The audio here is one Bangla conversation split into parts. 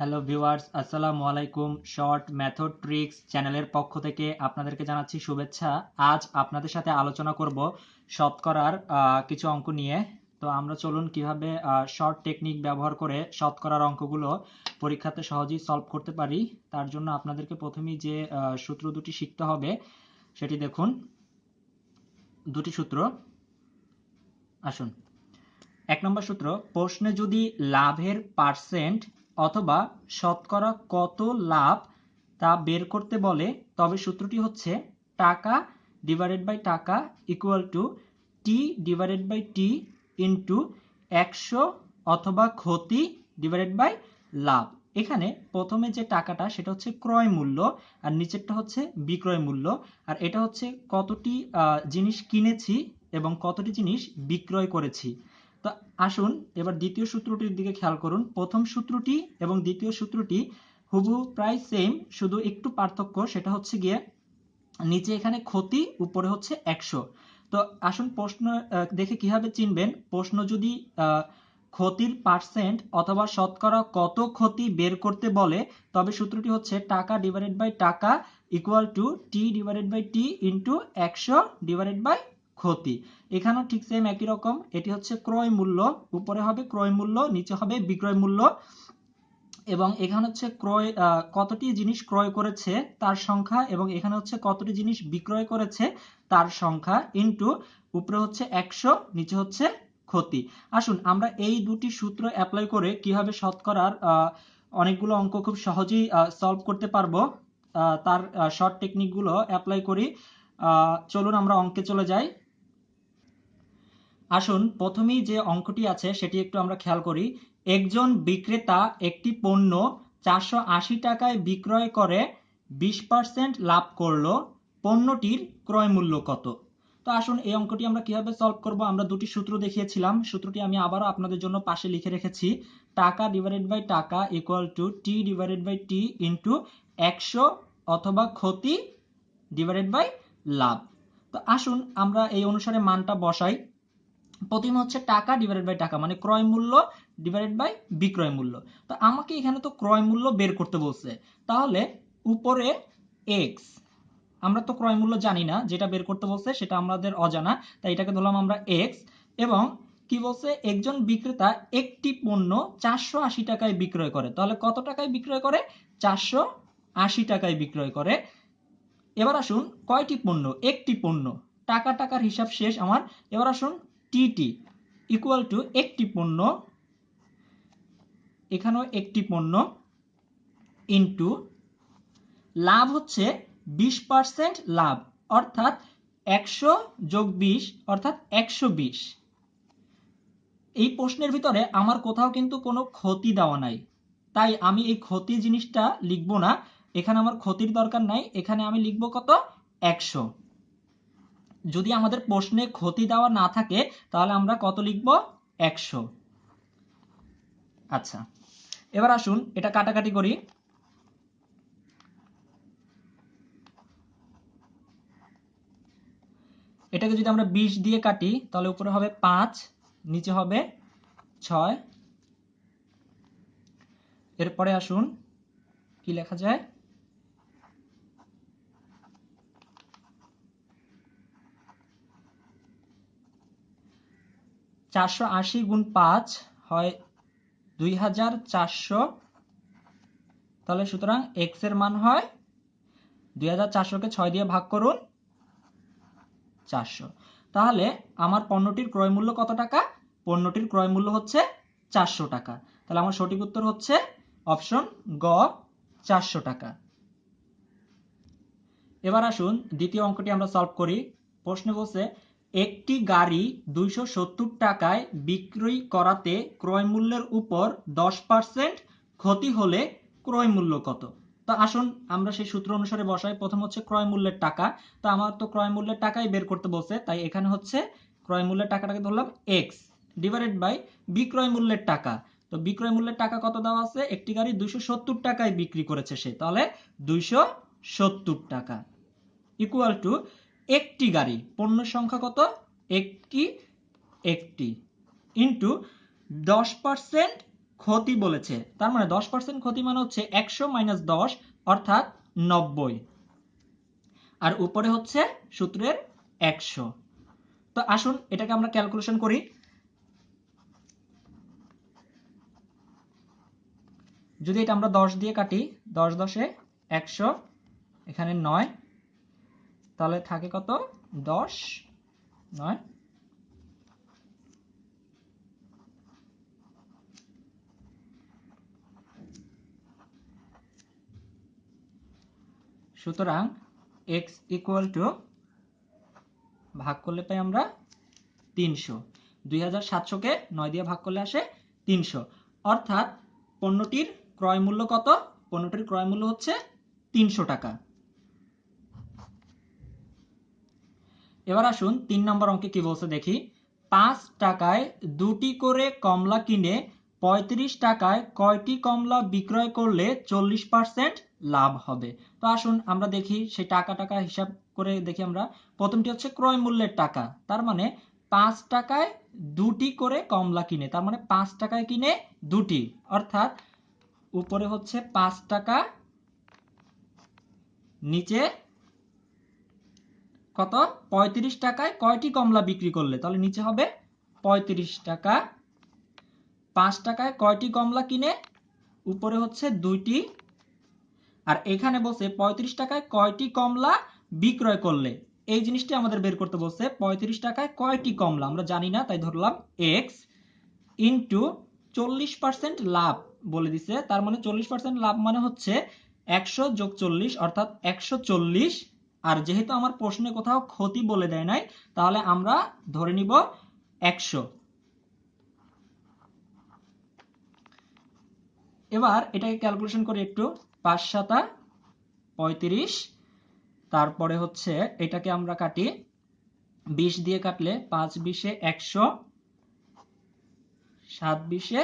হ্যালো ভিউয়ার্স, আসসালামু আলাইকুম। শর্ট মেথড ট্রিক্স চ্যানেলের পক্ষ থেকে আপনাদেরকে জানাচ্ছি শুভেচ্ছা। আজ আপনাদের সাথে আলোচনা করব শতকরার কিছু অঙ্ক নিয়ে। তো আমরা চলুন কীভাবে শর্ট টেকনিক ব্যবহার করে শতকরার অঙ্কগুলো পরীক্ষাতে সহজেই সলভ করতে পারি। তার জন্য আপনাদেরকে প্রথমেই যে সূত্র দুটি শিখতে হবে, সেটি দেখুন। দুটি সূত্র। আসুন। এক নম্বর সূত্র, প্রশ্নে যদি লাভের পার্সেন্ট অথবা শতকরা কত লাভ তা বের করতে বলে, তবে সূত্রটি হচ্ছে টাকা ডিভাইডেড বাই টাকা equal to T divided by T into একশো অথবা ক্ষতি ডিভাইডেড বাই লাভ। এখানে প্রথমে যে টাকাটা, সেটা হচ্ছে ক্রয় মূল্য, আর নিচেরটা হচ্ছে বিক্রয় মূল্য। আর এটা হচ্ছে কতটি জিনিস কিনেছি এবং কতটি জিনিস বিক্রয় করেছি। তো আসুন, এবার দ্বিতীয় সূত্রটির দিকে খেয়াল করুন। প্রথম সূত্রটি এবং দ্বিতীয় সূত্রটি হুবহু প্রায় সেম শুধু একটু পার্থক্য, সেটা হচ্ছে গিয়ে নিচে এখানে ক্ষতি, উপরে হচ্ছে একশো। তো আসুন প্রশ্ন দেখে কীভাবে চিনবেন? প্রশ্ন যদি ক্ষতির পার্সেন্ট অথবা শতকরা কত ক্ষতি বের করতে বলে, তবে সূত্রটি হচ্ছে টাকা ডিভাইডেড বাই টাকা equal to T divided by T into একশো ডিভাইডেড বাই ক্ষতি। এখানেও ঠিক সেম একই রকম। এটি হচ্ছে ক্রয় মূল্য, উপরে হবে ক্রয় মূল্য, নিচে হবে বিক্রয় মূল্য। এবং এখানে হচ্ছে ক্রয় কতটি জিনিস ক্রয় করেছে তার সংখ্যা এবং এখানে হচ্ছে কতটি জিনিস বিক্রয় করেছে তার সংখ্যা ইনটু উপরে হচ্ছে একশো, নিচে হচ্ছে ক্ষতি। আসুন, আমরা এই দুটি সূত্র অ্যাপ্লাই করে কীভাবে শতকরার অনেকগুলো অঙ্ক খুব সহজেই সলভ করতে পারব। তার শর্ট টেকনিকগুলো অ্যাপ্লাই করি। চলুন আমরা অঙ্কে চলে যাই। আসুন, প্রথমেই যে অঙ্কটি আছে সেটি একটু আমরা খেয়াল করি। একজন বিক্রেতা একটি পণ্য চারশো আশি টাকায় বিক্রয় করে বিশ পার্সেন্ট লাভ করল, পণ্যটির ক্রয় মূল্য কত? তো আসুন, এই অঙ্কটি আমরা কীভাবে সলভ করব? আমরা দুটি সূত্র দেখিয়েছিলাম, সূত্রটি আমি আবারও আপনাদের জন্য পাশে লিখে রেখেছি। টাকা ডিভাইডেড বাই টাকা equal to T divided by T into একশো অথবা ক্ষতি ডিভাইডেড বাই লাভ। তো আসুন, আমরা এই অনুসারে মানটা বসাই। প্রথমে হচ্ছে টাকা ডিভাইডেড বাই টাকা মানে ক্রয় মূল্য ডিভাইডেড বাই বিক্রয় মূল্য। তো আমাকে এখানে তো ক্রয় মূল্য বের করতে বলছে। তাহলে উপরে এক্স আমরা তো ক্রয় মূল্য জানি না, যেটা বের করতে বলছে সেটা আমাদের অজানা, তাই এটাকে ধরলাম আমরা এক্স এবং কি বলছে, একজন বিক্রেতা একটি পণ্য চারশো আশি টাকায় বিক্রয় করে। তাহলে কত টাকায় বিক্রয় করে? চারশো আশি টাকায় বিক্রয় করে। এবার আসুন কয়টি পণ্য? একটি পণ্য। টাকা টাকার হিসাব শেষ আমার। এবার আসুন টিটি ইকুয়াল টু একটি পণ্য, এখানেও একটি পণ্য ইন্টু লাভ হচ্ছে বিশ পার্সেন্ট লাভ, অর্থাৎ একশো যোগ বিশ, অর্থাৎ একশো বিশ। এই প্রশ্নের ভিতরে আমার কোথাও কিন্তু কোনো ক্ষতি দেওয়া নাই। তাই আমি এই ক্ষতি জিনিসটা লিখব না। এখানে আমার ক্ষতির দরকার নাই। এখানে আমি লিখব কত? একশো। যদি আমাদের প্রশ্নে ক্ষতি দেওয়া না থাকে, তাহলে আমরা কত লিখব? একশো। আচ্ছা এবার আসুন, এটা কাটাকাটি করি। এটাকে যদি আমরা বিশ দিয়ে কাটি, তাহলে উপরে হবে পাঁচ, নিচে হবে ছয়। এরপরে আসুন, কি লেখা যায়? চারশো আশি গুণ পাঁচ হয় দুই হাজার চারশো। তাহলে সুতরাং এক্সের মান হয় দুই হাজার চারশোকে ছয় দিয়ে ভাগ করুন চারশো। তাহলে আমার পণ্যটির ক্রয় মূল্য কত টাকা? পণ্যটির ক্রয় মূল্য হচ্ছে চারশো টাকা। তাহলে আমার সঠিক উত্তর হচ্ছে অপশন গ, চারশো টাকা। এবার আসুন দ্বিতীয় অঙ্কটি আমরা সলভ করি। প্রশ্ন বলছে একটি গাড়ি দুইশো সত্তর টাকায় বিক্রি করাতে ক্রয় মূল্যের উপর দশ পার্সেন্ট ক্ষতি হলে ক্রয় মূল্য কত? তো আসুন, আমরা সেই সূত্র অনুসারে বসাই। প্রথম হচ্ছে ক্রয় মূল্যের টাকা। তো আমার তো ক্রয় মূল্যের টাকাই বের করতে বলছে, তাই এখানে হচ্ছে ক্রয় মূল্যের টাকাটাকে ধরলাম এক্স ডিভাইডেড বাই বিক্রয় মূল্যের টাকা। তো বিক্রয় মূল্যের টাকা কত দেওয়া আছে? একটি গাড়ি দুইশো সত্তর টাকায় বিক্রি করেছে সে, তাহলে দুইশো সত্তর টাকা। ইকুয়াল টু একটি গাড়ি, পণ্য সংখ্যা কত? একটি একটি। ইন্টু দশ পার্সেন্ট ক্ষতি বলেছে। তার মানে দশ পার্সেন্ট ক্ষতি মানে হচ্ছে একশো মাইনাস দশ, অর্থাৎ নব্বই। আর উপরে হচ্ছে সূত্রের একশো। তো আসুন এটাকে আমরা ক্যালকুলেশন করি। যদি এটা আমরা দশ দিয়ে কাটি, দশ দশে একশো, এখানে নয় তাহলে থাকে কত? দশ, নয়। সুতরাং এক্স ইকুয়াল টু ভাগ করলে পাই আমরা তিনশো। দুই হাজার সাতশোকে নয় দিয়ে ভাগ করলে আসে তিনশো। অর্থাৎ পণ্যটির ক্রয় মূল্য কত? পণ্যটির ক্রয় মূল্য হচ্ছে তিনশো টাকা। এবার আসুন তিন নম্বর অঙ্কে কি বলছে দেখি। পাঁচ টাকায় দুটি করে কমলা কিনে পঁয়ত্রিশ টাকায় কয়টি কমলা বিক্রয় করলে চল্লিশ পার্সেন্ট লাভ হবে? তো আসুন আমরা দেখি সেই টাকা টাকা হিসাব করে দেখি আমরা। প্রথমটি হচ্ছে ক্রয় মূল্যের টাকা, তার মানে পাঁচ টাকায় দুটি করে কমলা কিনে, তার মানে পাঁচ টাকায় কিনে দুটি, অর্থাৎ উপরে হচ্ছে পাঁচ টাকা, নিচে কত? পঁয়ত্রিশ টাকায় কয়টি কমলা বিক্রি করলে? তাহলে নিচে হবে পঁয়ত্রিশ টাকা। পাঁচ টাকায় কয়টি কমলা কিনে? উপরে হচ্ছে দুইটি। আর এখানে বলছে পঁয়ত্রিশ টাকায় কয়টি কমলা বিক্রয় করলে? এই জিনিসটি আমাদের বের করতে বলছে পঁয়ত্রিশ টাকায় কয়টি কমলা? আমরা জানি না, তাই ধরলাম এক্স ইন্টু চল্লিশ পার্সেন্ট লাভ বলে দিছে। তার মানে চল্লিশ পার্সেন্ট লাভ মানে হচ্ছে একশো যোগ চল্লিশ, অর্থাৎ একশো চল্লিশ আর যেহেতু আমার প্রশ্নে কোথাও ক্ষতি বলে দেয় নাই, তাহলে আমরা ধরে নিব একশো। এবার এটাকে ক্যালকুলেশন করি একটু, পাঁচ সাতা পঁয়ত্রিশ, তারপরে হচ্ছে এটাকে আমরা কাটি, বিশ দিয়ে কাটলে পাঁচ বিশে একশো, সাত বিশে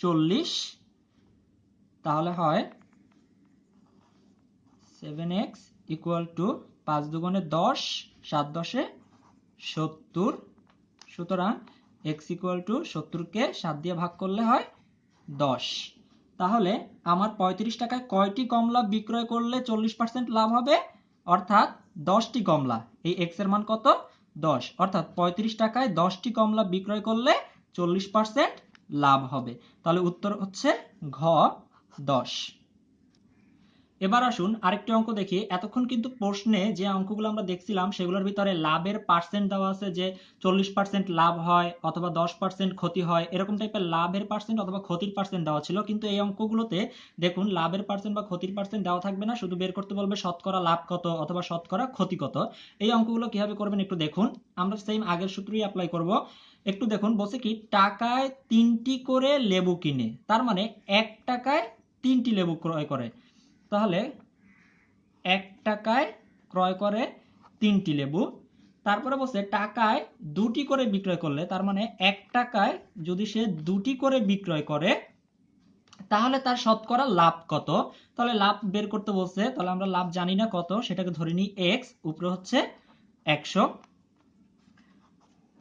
চল্লিশ, তাহলে হয় সেভেন এক্স ইকুয়াল টু পাঁচ দুগুণে দশ, সাত দশে সত্তর। সুতরাং এক্স ইকুয়াল টু সত্তরকে সাত দিয়ে ভাগ করলে হয় দশ। তাহলে আমার পঁয়ত্রিশ টাকায় কয়টি কমলা বিক্রয় করলে চল্লিশ পার্সেন্ট লাভ হবে? অর্থাৎ দশটি কমলা। এই এক্সের মান কত? দশ। অর্থাৎ পঁয়ত্রিশ টাকায় দশটি কমলা বিক্রয় করলে চল্লিশ পার্সেন্ট লাভ হবে। তাহলে উত্তর হচ্ছে ঘ, দশ। এবার আসুন আরেকটি অঙ্ক দেখি। এতক্ষণ কিন্তু প্রশ্নে যে অঙ্কগুলো আমরা দেখছিলাম, সেগুলোর ভিতরে লাভের পার্সেন্ট দেওয়া আছে যে চল্লিশ পার্সেন্ট লাভ হয় অথবা দশ পার্সেন্ট ক্ষতি হয়, এরকম টাইপের লাভের পার্সেন্ট অথবা ক্ষতির পার্সেন্ট দেওয়া ছিল। কিন্তু এই অঙ্কগুলোতে দেখুন, লাভের পার্সেন্ট বা ক্ষতির পার্সেন্ট দেওয়া থাকবে না, শুধু বের করতে বলবে শতকরা লাভ কত অথবা শতকরা ক্ষতি কত। এই অঙ্কগুলো কীভাবে করবেন একটু দেখুন। আমরা সেম আগের সূত্রই অ্যাপ্লাই করব। একটু দেখুন, বলছে কি, টাকায় তিনটি করে লেবু কিনে, তার মানে এক টাকায় তিনটি লেবু ক্রয় করে। তাহলে এক টাকায় ক্রয় করে তিনটি লেবু, তারপরে বলছে টাকায় দুটি করে বিক্রয় করলে, তার মানে এক টাকায় যদি সে দুটি করে বিক্রয় করে, তাহলে তার শতকরা লাভ কত? তাহলে লাভ বের করতে বলছে, তাহলে আমরা লাভ জানি না কত, সেটাকে ধরে নিই এক্স উপরে হচ্ছে একশো।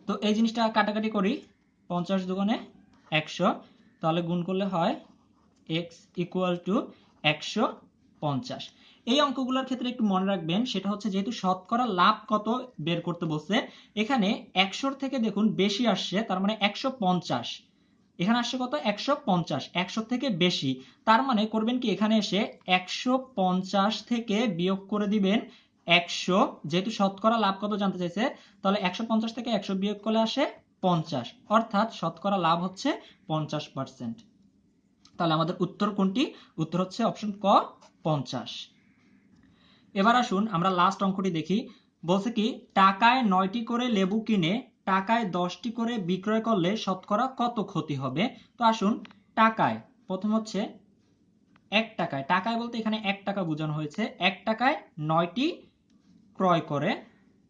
তো এই জিনিসটা কাটাকাটি করি, পঞ্চাশ দুগুণে একশো, তাহলে গুণ করলে হয় এক্স ইকুয়াল টু একশো। পঞ্চাশ। এই অঙ্কগুলোর ক্ষেত্রে একটু মনে রাখবেন, সেটা হচ্ছে যেহেতু শতকরা লাভ কত বের করতে বলছে, এখানে একশোর থেকে দেখুন বেশি আসছে, তার মানে একশো পঞ্চাশ। এখানে আসছে কত? একশো পঞ্চাশ একশো থেকে বেশি। তার মানে করবেন কি, এখানে এসে একশো পঞ্চাশ থেকে বিয়োগ করে দিবেন একশো। যেহেতু শতকরা লাভ কত জানতে চাইছে, তাহলে একশো পঞ্চাশ থেকে একশো বিয়োগ করলে আসে পঞ্চাশ। অর্থাৎ শতকরা লাভ হচ্ছে পঞ্চাশ পার্সেন্ট। তাহলে আমাদের উত্তর কোনটি? উত্তর হচ্ছে অপশন ক পঞ্চাশ। এবার আসুন আমরা লাস্ট অঙ্কটি দেখি। বলছে কি, টাকায় নয়টি করে লেবু কিনে, টাকায় দশটি করে বিক্রয় করলে শতকরা কত ক্ষতি হবে? তো আসুন, টাকায়, প্রথম হচ্ছে এক টাকায়। টাকায় বলতে এখানে এক টাকা বোঝানো হয়েছে। এক টাকায় নয়টি ক্রয় করে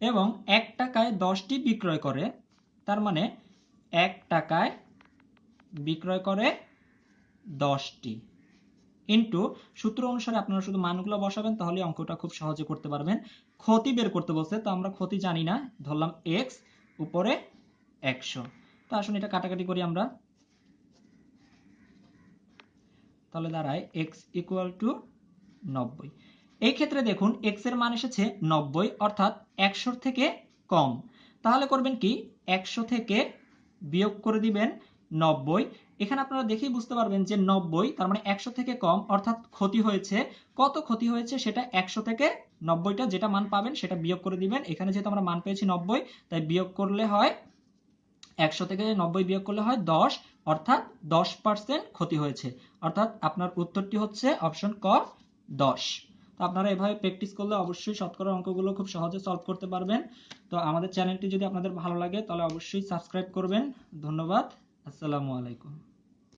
এবং এক টাকায় দশটি বিক্রয় করে। তার মানে এক টাকায় বিক্রয় করে দশটি। ইন্টু সূত্র অনুসারে আপনারা শুধু মানগুলো বসাবেন, তাহলে অঙ্কটা খুব সহজে করতে পারবেন। ক্ষতি বের করতে বলছে, তো আমরা ক্ষতি জানি না, ধরলাম এক্স উপরে একশো। তো আসুন এটা কাটাকাটি করি আমরা। তাহলে দাঁড়ায় এক্স ইকুয়াল টু নব্বই। এই ক্ষেত্রে দেখুন এক্সের মান এসেছে নব্বই, অর্থাৎ একশোর থেকে কম। তাহলে করবেন কি, একশো থেকে বিয়োগ করে দিবেন নব্বই। এখানে আপনারা দেখেই বুঝতে পারবেন যে নব্বই, তার মানে একশো থেকে কম, অর্থাৎ ক্ষতি হয়েছে। কত ক্ষতি হয়েছে সেটা একশো থেকে নব্বইটা যেটা মান পাবেন সেটা বিয়োগ করে দিবেন। এখানে যেহেতু আমরা মান পেয়েছি নব্বই, তাই বিয়োগ করলে হয় একশো থেকে নব্বই বিয়োগ করলে হয় দশ, অর্থাৎ দশ পার্সেন্ট ক্ষতি হয়েছে। অর্থাৎ আপনার উত্তরটি হচ্ছে অপশন ক, দশ। তো আপনারা এভাবে প্র্যাকটিস করলে অবশ্যই শতকরা অঙ্কগুলো খুব সহজে সলভ করতে পারবেন। তো আমাদের চ্যানেলটি যদি আপনাদের ভালো লাগে, তাহলে অবশ্যই সাবস্ক্রাইব করবেন। ধন্যবাদ। আসসালামু আলাইকুম।